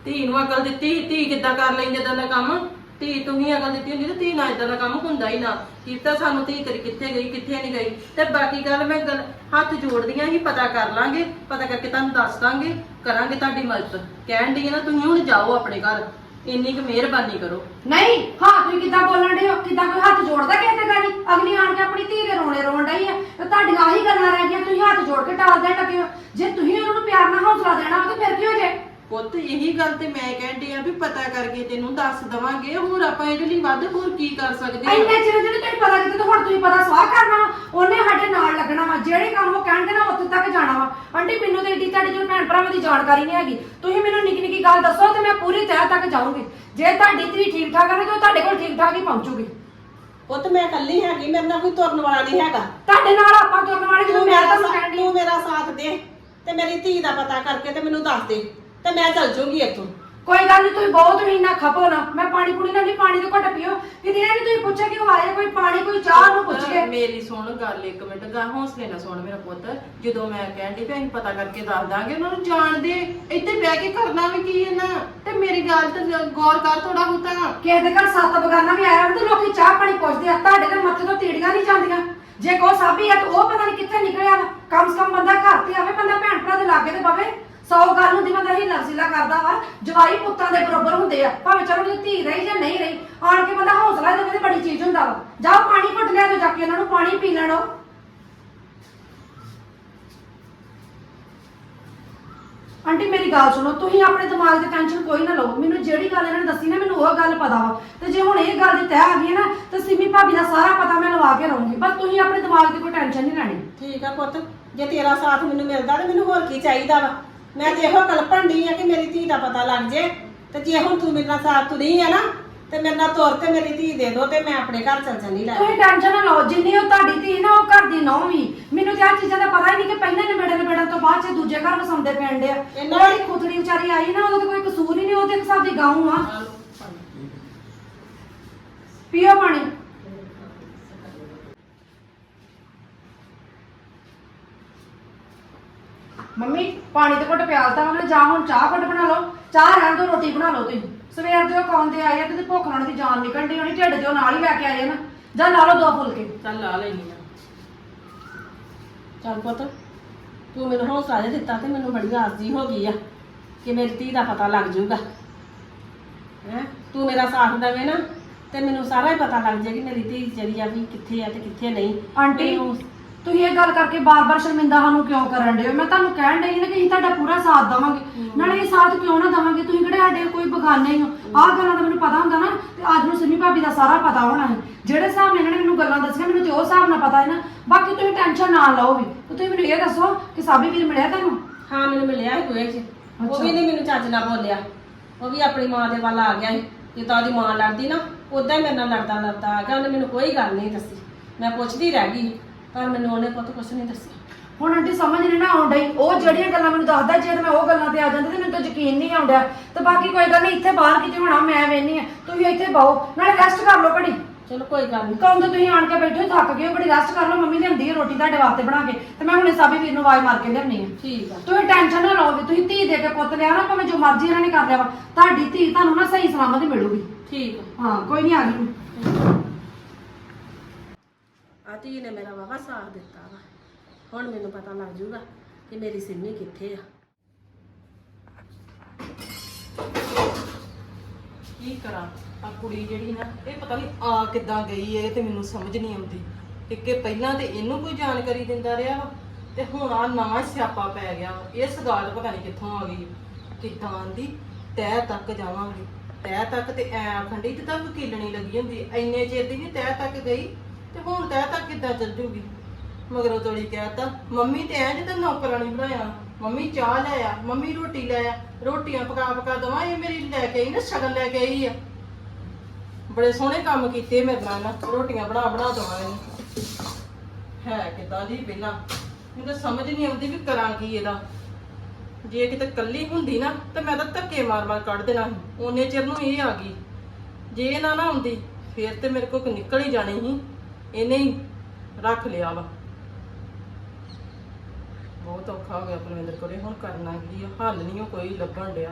ਧੀ ਨੂੰ ਅਕਲ ਦਿੱਤੀ ਧੀ ਕਿੱਦਾਂ ਕਰ ਲੈਂਦੇ ਇਦਾਂ ਦਾ ਕੰਮ? ਧੀ ਤੁਸੀਂ ਅਕਲ ਦਿੱਤੀ ਹੁੰਦੀ ਤੇ ਧੀ ਨਾਲ ਇਦਾਂ ਦਾ ਕੰਮ ਹੁੰਦਾ ਹੀ ਨਾ। ਕੀਤਾ ਸਾਨੂੰ ਧੀ ਤੇਰੀ ਕਿੱਥੇ ਗਈ, ਕਿੱਥੇ ਨਹੀਂ ਗਈ? ਤੇ ਬਾਕੀ ਗੱਲ ਮੈਂ ਗੱਲ ਹੱਥ ਜੋੜਦੀਆਂ ਹੀ ਪਤਾ ਕਰ ਲਾਂਗੇ, ਪਤਾ ਕਰਕੇ ਤੁਹਾਨੂੰ ਦੱਸ ਦਾਂਗੇ, ਕਰਾਂਗੇ ਤੁਹਾਡੀ ਮਦਦ। ਕਹਿਣ ਦੀ ਨਾ, ਤੁਸੀਂ ਹੁਣ ਜਾਓ ਆਪਣੇ ਘਰ। ਇੰਨੀ ਕੁ ਮਿਹਰਬਾਨੀ ਕਰੋ। ਨਹੀਂ ਹਾਂ ਤੁਸੀਂ ਕਿੱਦਾਂ ਬੋਲਣ ਦੇ ਹੋ? ਕਿੱਦਾਂ ਕੋਈ ਹੱਥ ਜੋੜਦਾ ਕਿਸੇ ਤੇ ਗਾੜੀ? ਅਗਲੀ ਆਣ ਕੇ ਆਪਣੀ ਧੀ ਦੇ ਰੋਣੇ ਰੋਣ ਡਈ ਆ। ਤੇ ਤੁਹਾਡੀਆਂ ਆਹੀ ਗੱਲਾਂ ਰਹਿ ਗਈਆਂ ਤੁਸੀਂ ਹੱਥ ਜੋੜ ਕੇ ਟਾਲ ਦੇ ਟਕੇ ਹੋ। ਜੇ ਤੁਸੀਂ ਉਹਨਾਂ ਨੂੰ ਪਿਆਰ ਨਾਲ ਹੌਸਲਾ ਦੇਣਾ ਵਾ ਤੇ ਫਿਰ ਕੀ ਹੋ ਜੇ? ਪੁੱਤ ਇਹੀ ਗੱਲ ਤੇ ਮੈਂ ਕਹਿੰਦੀ ਆ ਵੀ ਪਤਾ ਕਰਕੇ ਤੈਨੂੰ ਦੱਸ ਦਵਾਂਗੇ। ਹੋਰ ਆਪਾਂ ਇਹਦੇ ਲਈ ਵੱਧ ਹੋਰ ਕੀ ਕਰ ਸਕਦੇ ਹਾਂ ਇੰਨੇ ਚਿਰ ਜਿਹੜੇ ਤੁਸੀਂ ਪਤਾ ਕੀਤਾ ਤੇ ਹੁਣ ਤੁਸੀਂ ਪਤਾ ਸਵਾਹ ਕਰਨਾ ਵਾ ਉਹਨੇ ਸਾਡੇ ਨਾਲ ਲੱਗਣਾ ਵਾ ਜਿਹੜੇ ਕੰਮ ਉਹ ਕਹਿਣਗੇ ਨਾ ਉੱਥੇ ਤੱਕ ਜਾਣਾ ਵਾ। ਆਂਟੀ ਮੈਨੂੰ ਤੇ ਏਡੀ ਤੁਹਾਡੀ ਜੋ ਭੈਣ ਭਰਾਵਾਂ ਦੀ ਜਾਣਕਾਰੀ ਨਹੀਂ ਹੈਗੀ। ਤੁਸੀਂ ਮੈਨੂੰ ਨਿੱਕੀ ਨਿੱਕੀ ਗੱਲ ਦੱਸੋ ਤੇ ਮੈਂ ਪੂਰੀ ਤਹਿ ਤੱਕ ਜਾਊਂਗੀ। ਜੇ ਤੁਹਾਡੀ ਧੀ ਠੀਕ ਠਾਕ ਹੈ ਤੇ ਉਹ ਤੁਹਾਡੇ ਕੋਲ ਠੀਕ ਠਾਕ ਹੀ ਪਹੁੰਚੂਗੀ। ਪੁੱਤ ਮੈਂ ਇਕੱਲੀ ਹੈਗੀ ਮੇਰੇ ਨਾਲ ਕੋਈ ਤੁਰਨ ਵਾਲਾ ਨਹੀਂ ਹੈਗਾ। ਤੁਹਾਡੇ ਨਾਲ ਆਪਾਂ ਤੁਰਨ ਵਾਲੇ ਜਦੋਂ ਤੂੰ ਮੈਂ ਮੇਰਾ ਤੁਹਾਨੂੰ ਸਾ- ਕਹਿਣ ਡਈ। ਤੂੰ ਮੇਰਾ ਸਾਥ ਦੇ ਤੇ ਮੇਰੀ ਧੀ ਦਾ ਪਤਾ ਕਰਕੇ ਤੇ ਮੈਨੂੰ ਦੱਸ ਦੇ ਤੇ ਮੈਂ ਚੱਲ ਜੂਗੀ ਇੱਥੋਂ। ਕੋਈ ਗੱਲ ਨਹੀਂ ਤੁਸੀਂ ਬਹੁਤ ਇੰਨਾ ਖਪੋ ਨਾ। ਮੈਂ ਪਾਣੀ ਪੂਣੀ ਨਾਲ ਨਹੀਂ ਪਾਣੀ ਦੇ ਘੁੱਟ ਪੀਓ। ਕਿਤੇ ਇਹ ਨਹੀਂ ਤੁਸੀਂ ਪੁੱਛਿਆ ਕਿ ਉਹ ਆਏ ਕੋਈ ਪਾਣੀ ਕੋਈ ਚਾਹ ਨੂੰ ਪੁੱਛ ਕੇ ਮੇਰੀ ਸੁਣ ਗੱਲ ਇੱਕ ਮਿੰਟ ਗਾ ਹੌਸਲੇ ਨਾਲ ਸੁਣ ਮੇਰਾ ਪੁੱਤ। ਜਦੋਂ ਮੈਂ ਕਹਿੰਦੀ ਵੀ ਅਸੀਂ ਪਤਾ ਕਰਕੇ ਦੱਸ ਦਾਂਗੇ ਉਹਨਾਂ ਨੂੰ ਜਾਣ ਦੇ। ਇੱਥੇ ਬਹਿ ਕੇ ਕਰਨਾ ਵੀ ਕੀ ਹੈ ਨਾ? ਤੇ ਮੇਰੀ ਗੱਲ ਤੇ ਗੌਰ ਕਰ ਥੋੜਾ ਬਹੁਤਾ। ਕਿਸੇ ਦੇ ਘਰ ਸੱਤ ਬਗਾਨਾ ਵੀ ਆਇਆ ਤੇ ਲੋਕੀ ਚਾਹ ਪਾਣੀ ਪੁੱਛਦੇ ਆ ਤੁਹਾਡੇ ਦੇ ਮੱਥੇ ਤੋਂ ਤੀੜੀਆਂ ਨਹੀਂ ਜਾਂਦੀਆਂ। ਜੇ ਕੋ ਸਾਬੀ ਆ ਤੇ ਉਹ ਪਤਾ ਨਹੀਂ ਕਿੱਥੇ ਨਿਕਲਿਆ ਵਾ। ਕਮ ਸੇ ਕਮ ਬੰਦਾ ਘਰ ਤੇ ਆਵੇ ਬੰਦਾ ਭੈਣ ਭਰਾ ਦੇ ਲਾਗੇ ਤੇ ਪਵੇ ਸੌ ਗੱਲ ਹੁੰਦੀ ਬੰਦਾ ਹੀ ਲਫ਼ਜ਼ੀਲਾ ਕਰਦਾ ਵਾ। ਜਵਾਈ ਪੁੱਤਾਂ ਦੇ ਬਰਾਬਰ ਹੁੰਦੇ ਆ। ਭਾਵੇਂ ਚਲੋ ਜੇ ਧੀ ਰਹੀ ਜਾਂ ਨਹੀਂ ਰਹੀ, ਆਣ ਕੇ ਬੰਦਾ ਹੌਸਲਾ ਦੇਵੇ ਤੇ ਬੜੀ ਚੀਜ਼ ਹੁੰਦਾ ਵਾ। ਜਾਓ ਪਾਣੀ ਘੁੱਟ ਲਿਆ ਤੇ ਜਾ ਕੇ ਉਹਨਾਂ ਨੂੰ ਪਾਣੀ ਪੀ ਲੈਣੋ। ਆਂਟੀ, ਮੇਰੀ ਗੱਲ ਸੁਣੋ, ਤੁਸੀਂ ਆਪਣੇ ਦਿਮਾਗ ਦੀ ਟੈਨਸ਼ਨ ਕੋਈ ਨਾ ਲਓ। ਮੈਨੂੰ ਜਿਹੜੀ ਗੱਲ ਇਹਨਾਂ ਨੇ ਦੱਸੀ ਨਾ, ਮੈਨੂੰ ਉਹ ਗੱਲ ਪਤਾ ਵਾ। ਤੇ ਜੇ ਹੁਣ ਇਹ ਗੱਲ ਦੀ ਤੈਅ ਆ ਗਈ ਹੈ ਨਾ, ਤੇ ਸਿਮੀ ਭਾਬੀ ਦਾ ਸਾਰਾ ਪਤਾ ਮੈਂ ਲਵਾ ਕੇ ਰਹੂੰਗੀ ਬਸ ਤੁਸੀਂ ਆਪਣੇ ਦਿਮਾਗ ਦੀ ਕੋਈ ਟੈਨਸ਼ਨ ਨਹੀਂ ਲੈਣੀ। ਠੀਕ ਆ ਪੁੱਤ, ਜੇ ਤੇਰਾ ਸਾਥ ਮੈਨੂੰ ਮਿਲਦਾ ਤੇ ਮੈਨੂੰ ਹੋਰ ਕੀ ਚਾਹੀਦਾ ਵਾ? ਮੈਂ ਤੇ ਇਹੋ ਕਲਪਣ ਦੀ ਆ ਕਿ ਮੇਰੀ ਧੀ ਦਾ ਪਤਾ ਲੱਗ ਜੇ। ਤੇ ਜੇ ਹੁਣ ਤੂੰ ਮੇਰੇ ਨਾਲ ਸਾਥ ਤੁਰੀ ਆ ਨਾ ਤੇ ਮੇਰੇ ਨਾਲ ਤੁਰ ਕੇ ਮੇਰੀ ਧੀ ਦੇ ਦੋ ਤੇ ਮੈਂ ਆਪਣੇ ਘਰ ਚੱਲ ਜਾਂਦੀ ਲੈ। ਤੁਸੀਂ ਟੈਨਸ਼ਨ ਨਾ ਲਓ ਜਿੰਨੀ ਉਹ ਤੁਹਾਡੀ ਧੀ ਨਾ ਉਹ ਘਰ ਦੀ ਨੌਂ ਵੀ। ਮੈਨੂੰ ਤੇ ਆ ਚੀਜ਼ਾਂ ਦਾ ਪਤਾ ਹੀ ਨਹੀਂ ਕਿ ਪਹਿਲਾਂ ਨਿਬੇੜਨ ਨਿਬੇੜਨ ਤੋਂ ਬਾਅਦ ਚ ਦੂਜੇ ਘਰ ਵਸਾਉਂਦੇ ਪੈਣ ਆ ਇਹਨਾਂ- ਉਹ ਜਿਹੜੀ ਖੁਦਰੀ ਵਿਚਾਰੀ ਆਈ ਨਾ ਉਹਦਾ ਤਾਂ ਕੋਈ ਕਸੂਰ ਹੀ ਨਹੀਂ ਉਹ ਤੇ ਇੱਕ ਹਿਸਾਬ ਦੀ ਗਾਉਂ ਆ। ਪੀਓ ਪਾਣੀ। ਮੰਮੀ ਪਾਣੀ ਤੇ ਘੁੱਟ ਪਿਆਲਤਾ ਉਹਨੇ ਜਾ ਹੁਣ ਚਾਹ ਘੁੱਟ ਬਣਾ ਲਓ ਚਾਹ ਰਹਿਣ ਦੋ ਰੋਟੀ ਬਣਾ ਲਓ ਤੁਸੀਂ। ਸਵੇਰ ਦੇ ਉਹ ਕੌਂਦੇ ਆਏ ਆ ਤੇ ਉਹਦੀ ਭੁੱਖ ਨਾਲ ਦੀ ਜਾਨ ਨਿਕਲਣ ਡਈ ਹੋਣੀ ਢਿੱਡ ਦੇ ਉਹ ਨਾਲ ਹੀ ਲੈ ਕੇ ਆਏ ਆ ਨਾ। ਜਾ ਲਾ ਲਓ ਦੋ ਫੁਲਕੇ। ਚੱਲ ਲਾ ਲੈਣੀ ਆ। ਚੱਲ ਪੁੱਤ ਤੂੰ ਮੈਨੂੰ ਹੌਸਲਾ ਜਿਹਾ ਦਿੱਤਾ ਤੇ ਮੈਨੂੰ ਬੜੀ ਆਸ ਜੀ ਹੋ ਗਈ ਆ ਕਿ ਮੇਰੀ ਧੀ ਦਾ ਪਤਾ ਲੱਗ ਜਾਊਗਾ। ਹੈ? ਤੂੰ ਮੇਰਾ ਸਾਥ ਦੇਵੇਂ ਨਾ ਤੇ ਮੈਨੂੰ ਸਾਰਾ ਹੀ ਪਤਾ ਲੱਗ ਜਾਏ ਕਿ ਮੇਰੀ ਧੀ ਜਿਹੜੀ ਆ ਵੀ ਕਿੱਥੇ ਆ ਤੇ ਕਿੱਥੇ ਨਹੀਂ। ਆਂਟੀ ਮੈਨੂੰ- ਤੁਸੀਂ ਇਹ ਗੱਲ ਕਰਕੇ ਬਾਰ-ਬਾਰ ਸ਼ਰਮਿੰਦਾ ਸਾਨੂੰ ਕਿਉਂ ਕਰਨ ਡਏ ਹੋ? ਮੈਂ ਤੁਹਾਨੂੰ ਕਹਿਣ ਡਈ ਨਾ ਕਿ ਅਸੀਂ ਤੁਹਾਡਾ ਪੂਰਾ ਸਾਥ ਦੇਵਾਂਗੇ। ਨਾਲੇ ਇਹ ਸਾਥ ਕਿਉਂ ਨਾ ਦੇਵਾਂਗੇ? ਤੁਸੀਂ ਕਿਹੜੇ ਸਾਡੇ ਕੋਈ ਬਗਾਨੇ ਹੀ ਹੋ? ਆਹ ਗੱਲਾਂ ਦਾ ਮੈਨੂੰ ਪਤਾ ਹੁੰਦਾ ਨਾ ਤੇ ਅੱਜ ਨੂੰ ਸਿੰਮੀ ਭਾਬੀ ਦਾ ਸਾਰਾ ਪਤਾ ਹੋਣਾ ਹੈ। ਜਿਹੜੇ ਹਿਸਾਬ ਨਾਲ ਇਹਨਾਂ ਨੇ ਮੈਨੂੰ ਗੱਲਾਂ ਦੱਸੀਆਂ ਮੈਨੂੰ ਤੇ ਉਹ ਹਿਸਾਬ ਨਾਲ ਪਤਾ ਹੈ ਨਾ। ਬਾਕੀ ਤੁਸੀਂ ਟੈਨਸ਼ਨ ਨਾ ਲਓ ਵੀ। ਤੇ ਤੁਸੀਂ ਮੈਨੂੰ ਇਹ ਦੱਸੋ ਕਿ ਸਾਬੀ ਵੀਰ ਮਿਲਿਆ ਤੁਹਾਨੂੰ? ਹਾਂ ਮੈਨੂੰ ਮਿਲਿਆ ਸੀ ਦੋਏ ਚ ਉਹ ਵੀ ਨਹੀਂ ਮੈਨੂੰ ਚੱਜ ਨਾਲ ਬੋਲਿਆ। ਉਹ ਵੀ ਆਪਣੀ ਮਾਂ ਦੇ ਵੱਲ ਆ ਗਿਆ ਸੀ। ਜਿੱਦਾਂ ਉਹਦੀ ਮਾਂ ਲੜਦੀ ਨਾ ਉਦਾਂ ਹੀ ਮੇਰੇ ਨਾਲ ਲੜਦਾ ਲੜਦਾ ਆ ਗਿਆ। ਉਹਨੇ ਮੈਨੂੰ ਕੋਈ ਗੱਲ ਨਹੀਂ ਦੱਸੀ। ਮੈਂ ਪੁੱਛਦੀ ਰਹਿ ਗਈ। ਪਰ ਮੈਨੂੰ ਉਹਨੇ ਪੁੱਤ ਕੁਛ ਨਹੀਂ ਦੱਸਿਆ। ਹੁਣ ਆਂਟੀ ਸਮਝ ਨਹੀਂ ਨਾ ਡਈ। ਉਹ ਜਿਹੜੀਆਂ ਗੱਲਾਂ ਮੈਨੂੰ ਦੱਸਦਾ ਜੇ ਮੈਂ ਉਹ ਗੱਲਾਂ ਤੇ ਆ ਜਾਂਦੀ ਤੇ ਮੈਨੂੰ ਤਾਂ ਯਕੀਨ ਨਹੀਂ ਆਉਂਦਾ। ਤੇ ਬਾਕੀ ਕੋਈ ਗੱਲ ਨਹੀਂ ਇੱਥੇ ਬਾਹਰ ਕਿਤੇ ਹੋਣਾ ਮੈਂ ਵੇਨੀ ਆ। ਤੁਸੀਂ ਇੱਥੇ ਬਾਹੋ ਨਾਲੇ ਰੈਸਟ ਕਰ ਲਓ ਘੜੀ। ਚਲੋ ਕੋਈ ਗੱਲ ਨਹੀਂ। ਕੰਮ ਤੇ ਤੁਸੀਂ ਆਣ ਕੇ ਬੈਠੇ ਹੋ, ਥੱਕ ਗਏ ਹੋ ਬੜੀ ਰੈਸਟ ਕਰ ਲਓ। ਮੰਮੀ ਲਿਆਂਦੀ ਹੈ ਰੋਟੀ ਤੁਹਾਡੇ ਵਾਸਤੇ ਬਣਾ ਕੇ ਤੇ ਮੈਂ ਹੁਣੇ ਸਾਬੀ ਵੀਰ ਨੂੰ ਆਵਾਜ਼ ਮਾਰ ਕੇ ਲਿਆਉਣੀ ਹੈ ਠੀਕ ਆ। ਤੁਸੀਂ ਟੈਨਸ਼ਨ ਨਾ ਲਓ ਵੀ ਤੁਸੀਂ ਧੀ ਦੇ ਕੇ ਪੁੱਤ ਲਿਆ ਨਾ ਭਾਵੇਂ ਜੋ ਮਰਜ਼ੀ ਇਹਨਾਂ ਨੇ ਕਰ ਲਿਆ ਵਾ। ਤੁਹਾਡੀ ਧੀ ਤੁਹਾਨੂੰ ਨਾ ਸਹੀ ਸਲਾਮਤ ਹੀ ਮਿਲੂਗੀ। ਠੀਕ ਆ। ਹਾਂ ਕੋਈ ਨਹੀਂ ਆ ਗਈ। ਆ, ਧੀ ਨੇ ਮੇਰਾ ਵਾਵਾ ਸਾਥ ਦਿੱਤਾ ਵਾ। ਹੁਣ ਮੈਨੂੰ ਪਤਾ ਲੱਗ ਜੂਗਾ ਕਿ ਮੇਰੀ ਸਿੰਮੀ ਕਿੱਥੇ ਆ। ਕੀ ਕਰਾਂ? ਆ ਕੁੜੀ ਜਿਹੜੀ ਨਾ, ਇਹ ਪਤਾ ਨਹੀਂ ਆ ਕਿੱਦਾਂ ਗਈ ਏ ਤੇ ਮੈਨੂੰ ਸਮਝ ਨਹੀਂ ਆਉਂਦੀ। ਕਿ ਪਹਿਲਾਂ ਤੇ ਇਹਨੂੰ ਕੋਈ ਜਾਣਕਾਰੀ ਦਿੰਦਾ ਰਿਹਾ ਵਾ, ਤੇ ਹੁਣ ਆ ਨਵਾਂ ਸਿਆਪਾ ਪੈ ਗਿਆ ਵਾ। ਇਹ ਸਗਾਤ ਪਤਾ ਨਹੀਂ ਕਿੱਥੋਂ ਆ ਗਈ ਕਿੱਦਾਂ ਆਂਦੀ? ਤਹਿ ਤੱਕ ਜਾਵਾਂਗੀ। ਤਹਿ ਤੱਕ ਤੇ ਐ ਆਖੰਡੀ ਤੇ ਤਾਂ ਵਕੀਲਣੀ ਲੱਗੀ ਹੁੰਦੀ ਇੰਨੇ ਚਿਰ ਦੀ ਵੀ ਤਹਿ ਤੱਕ ਗਈ। ਤੇ ਹੁਣ ਤਹਿ ਤੱਕ ਕਿੱਦਾਂ ਚੱਲ ਜੂਗੀ। ਮਗਰੋਂ ਤੋੜੀ ਕਹਿਤਾ ਮੰਮੀ ਤੇ ਐ ਜਿੱਦਾਂ ਨੌਕਰਾਣੀ ਬਣਾਇਆ। ਮੰਮੀ ਚਾਹ ਲੈ ਆ, ਮੰਮੀ ਰੋਟੀ ਲੈ ਆ, ਰੋਟੀਆਂ ਪਕਾ ਪਕਾ ਦਵਾਂ, ਇਹ ਮੇਰੀ ਲੈ ਕੇ ਆਈ ਨਾ, ਸ਼ਗਨ ਲੈ ਕੇ ਆਈ ਆ। ਬੜੇ ਸੋਹਣੇ ਕੰਮ ਕੀਤੇ ਮੇਰੇ ਨਾਲ ਨਾ, ਰੋਟੀਆਂ ਬਣਾ ਬਣਾ ਦਵਾਂ ਇਹਨੂੰ। ਹੈ ਕਿਦਾਂ ਦੀ ਪਹਿਲਾਂ ਮੈਨੂੰ ਤਾਂ ਸਮਝ ਨਹੀਂ ਆਉਂਦੀ ਵੀ ਕਰਾਂ ਕੀ ਇਹਦਾ। ਜੇ ਕਿਤੇ ਕੱਲੀ ਹੁੰਦੀ ਨਾ, ਤੇ ਮੈਂ ਤਾਂ ਧੱਕੇ ਮਾਰ ਮਾਰ ਕੱਢ ਦੇਣਾ ਸੀ। ਓਨੇ ਚਿਰ ਨੂੰ ਇਹ ਆ ਗਈ। ਜੇ ਇਹ ਨਾ ਨਾ ਆਉਂਦੀ, ਫੇਰ ਤੇ ਮੇਰੇ ਕੋਲ ਨਿਕਲ ਹੀ ਜਾਣੀ ਸੀ। ਇਹਨੇ ਹੀ ਰੱਖ ਲਿਆ ਵਾ। ਬਹੁਤ ਔਖਾ ਹੋ ਗਿਆ ਪਰਮਿੰਦਰ ਕੋਲੇ, ਹੁਣ ਕਰਨਾ ਕੀ ਆ? ਹੱਲ ਨਹੀਂ ਉਹ ਕੋਈ ਲੱਭਣ ਡਿਆ।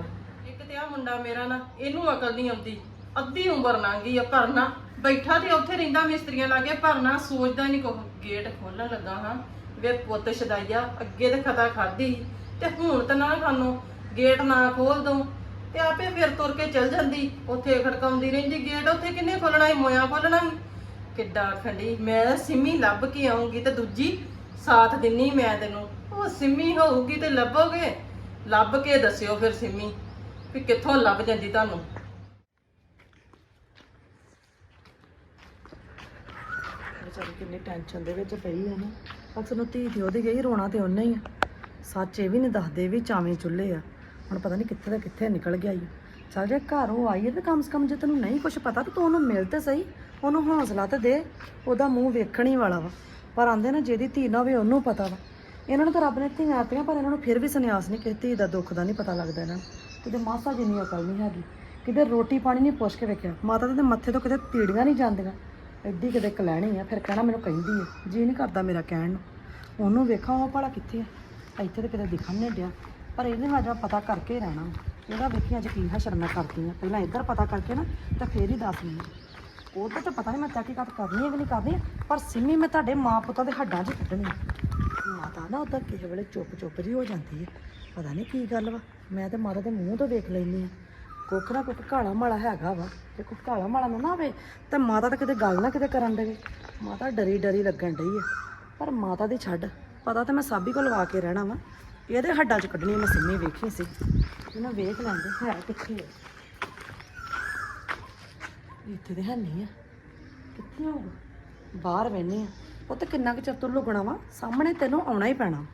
ਇੱਕ ਤੇ ਆ ਮੁੰਡਾ ਮੇਰਾ ਨਾ, ਇਹਨੂੰ ਅਕਲ ਨਹੀਂ ਆਉਂਦੀ। ਅੱਧੀ ਉਮਰ ਲੰਘ ਆ ਭਰਨਾ ਬੈਠਾ ਤੇ ਉੱਥੇ ਰਹਿੰਦਾ, ਮਿਸਤਰੀਆਂ ਲਾਗੇ ਭਰਨਾ ਸੋਚਦਾ ਨਹੀਂ ਕੁਛ। ਗੇਟ ਖੋਲਣ ਲੱਗਾ ਹਾਂ। ਵੇ ਪੁੱਤ ਛਦਾਈਆ, ਅੱਗੇ ਤੇ ਖਤਾ ਖਾਦੀ ਤੇ ਹੁਣ ਤਾਂ ਨਾ ਖਾਨੋ ਗੇਟ ਨਾ ਖੋਲ ਦੋ ਤੇ ਆਪੇ ਫਿਰ ਤੁਰ ਕੇ ਚਲ ਜਾਂਦੀ। ਉੱਥੇ ਖੜਕਾਉਂਦੀ ਰਹਿੰਦੀ। ਗੇਟ ਉੱਥੇ ਕਿੰਨੇ ਖੋਲਣਾ ਸੀ ਮੋਇਆ ਖੋਲਣਾ ਸੀ ਕਿੱਡਾ ਖੰਡੀ ਮੈਂ ਸਿੰਮੀ ਲੱਭ ਕੇ ਆਉਂਗੀ ਤੇ ਦੂਜੀ ਸਾਥ ਦਿੰਨੀ ਮੈਂ ਤੈਨੂੰ। ਉਹ ਸਿੰਮੀ ਹੋਊਗੀ ਤੇ ਲੱਭੋਗੇ? ਲੱਭ ਕੇ ਦੱਸਿਓ ਫਿਰ ਸਿੰਮੀ ਵੀ ਕਿੱਥੋਂ ਲੱਭ ਜਾਂਦੀ ਤੁਹਾਨੂੰ। ਵਿਚਾਰੀ ਕਿੰਨੀ ਟੈਨਸ਼ਨ ਦੇ ਵਿੱਚ ਪਈ ਹੈ ਨਾ। ਅਕਸਰ ਨੂੰ ਧੀ ਤੇ ਉਹਦੀ ਗਈ, ਰੋਣਾ ਤੇ ਉਹਨੇ ਹੀ ਆ। ਸੱਚ ਇਹ ਵੀ ਨਹੀਂ ਦੱਸਦੇ ਵੀ ਚਾਵੇਂ ਚੁੱਲ੍ਹੇ ਆ। ਹੁਣ ਪਤਾ ਨਹੀਂ ਕਿੱਥੇ ਦਾ ਕਿੱਥੇ ਨਿਕਲ ਗਿਆ ਈ ਚੱਲ ਜੇ ਘਰ ਉਹ ਆਈ ਹੈ ਤੇ ਕਮ ਸੇ ਕਮ ਜੇ ਤੈਨੂੰ ਨਹੀਂ ਕੁਝ ਪਤਾ, ਤਾਂ ਤੂੰ ਉਹਨੂੰ ਮਿਲ ਤੇ ਸਹੀ, ਉਹਨੂੰ ਹੌਸਲਾ ਤੇ ਦੇ, ਉਹਦਾ ਮੂੰਹ ਵੇਖਣ ਹੀ ਵਾਲਾ ਵਾ। ਪਰ ਆਂਦੇ ਨਾ ਜਿਹਦੀ ਧੀ ਨਾ ਹੋਵੇ ਉਹਨੂੰ ਪਤਾ ਵਾ। ਇਹਨਾਂ ਨੂੰ ਤਾਂ ਰੱਬ ਨੇ ਧੀਆਂ ਆਤੀਆਂ ਪਰ ਇਹਨਾਂ ਨੂੰ ਫਿਰ ਵੀ ਸੰਨਿਆਸ ਨਹੀਂ ਕਿਸੇ ਧੀ ਦਾ ਦੁੱਖ ਦਾ ਨਹੀਂ ਪਤਾ ਲੱਗਦਾ ਇਹਨਾਂ ਨੂੰ। ਕਿਤੇ ਮਾਸਾ ਜਿੰਨੀ ਅਕਲ ਨਹੀਂ ਹੈਗੀ, ਕਿਤੇ ਰੋਟੀ ਪਾਣੀ ਨਹੀਂ ਪੁੱਛ ਕੇ ਵੇਖਿਆ। ਮਾਤਾ ਦੇ ਮੱਥੇ ਤੋਂ ਕਿਤੇ ਤੀੜੀਆਂ ਨਹੀਂ ਜਾਂਦੀਆਂ। ਐਡੀ ਕਿਤੇ ਕਲੈਣੀ ਆ, ਫਿਰ ਕਹਿਣਾ ਮੈਨੂੰ ਕਹਿੰਦੀ ਹੈ ਜੀ ਨਹੀਂ ਕਰਦਾ ਮੇਰਾ ਕਹਿਣ ਨੂੰ। ਉਹਨੂੰ ਵੇਖਾਂ ਉਹ ਭਲਾ ਕਿੱਥੇ ਆ। ਇੱਥੇ ਤਾਂ ਕਿਤੇ ਦਿਖਣ ਨਹੀਂ ਡਿਆ, ਪਰ ਇਹਦੇ ਨਾਲ ਅੱਜ ਪਤਾ ਕਰਕੇ ਹੀ ਰਹਿਣਾ ਇਹਦਾ ਵੇਖੀ ਅੱਜ ਕੀ ਹਸ਼ਰ ਮੈਂ ਕਰਦੀ ਆ। ਪਹਿਲਾਂ ਇੱਧਰ ਪਤਾ ਕਰਕੇ ਨਾ ਤਾਂ ਫੇਰ ਹੀ ਦੱਸ ਮੈਨੂੰ। ਉਹਦਾ ਤਾਂ ਪਤਾ ਨਹੀਂ ਮੈਂ ਤਹਿਕੀਕਾਤ ਕਰਨੀ ਹੈ ਕਿ ਨਹੀਂ ਕਰਨੀ ਪਰ ਸਿੰਮੀ ਮੈਂ ਤੁਹਾਡੇ ਮਾਂ ਪੁੱਤਾਂ ਦੇ ਹੱਡਾਂ 'ਚ ਕੱਢਣੀ ਮਾਤਾ ਨਾ ਉਹਦਾ ਕਿਸੇ ਵੇਲੇ ਚੁੱਪ ਚੁੱਪ ਜੀ ਹੋ ਜਾਂਦੀ ਹੈ ਪਤਾ ਨਹੀਂ ਕੀ ਗੱਲ ਵਾ, ਮੈਂ ਤੇ ਮਾਤਾ ਦੇ ਮੂੰਹ ਤੋਂ ਵੇਖ ਲੈਂਦੀ ਆ। ਕੁੱਖ ਨਾ ਕੁੱਖ ਕਾਲਾ ਮਾਲਾ ਹੈਗਾ ਵਾ ਤੇ ਕੁੱਖ ਕਾਲਾ ਮਾਲਾ ਨਾ ਨਾ ਹੋਵੇ ਤਾਂ ਮਾਤਾ ਤਾਂ ਕਿਤੇ ਗੱਲ ਨਾ ਕਿਤੇ ਕਰਨ ਦੇਵੇ ਮਾਤਾ ਡਰੀ ਡਰੀ ਲੱਗਣ ਡਈ ਆ। ਪਰ ਮਾਤਾ ਦੀ ਛੱਡ, ਪਤਾ ਤਾਂ ਮੈਂ ਸਾਬੀ ਕੋਲ ਲਵਾ ਕੇ ਰਹਿਣਾ ਵਾ। ਇਹਦੇ ਹੱਡਾਂ 'ਚ ਕੱਢਣੀ ਮੈਂ ਸਿੰਮੀ ਵੇਖੀ ਸੀ। ਇਹਨਾਂ ਵੇਖ ਲੈਂਦੇ, ਹੈ ਕਿੱਥੇ ਹੈ ਇੱਥੇ ਤੇ ਹੈ ਨਹੀਂ ਆ। ਕਿੱਥੇ ਹੋਊਗਾ? ਬਾਹਰ ਬੈਨੇ ਆ। ਉਹ ਤੇ ਕਿੰਨਾ ਕੁ ਚਿਰ ਤੋਂ ਲੁਕਣਾ ਵਾ? ਸਾਹਮਣੇ ਤੈਨੂੰ ਆਉਣਾ ਹੀ ਪੈਣਾ।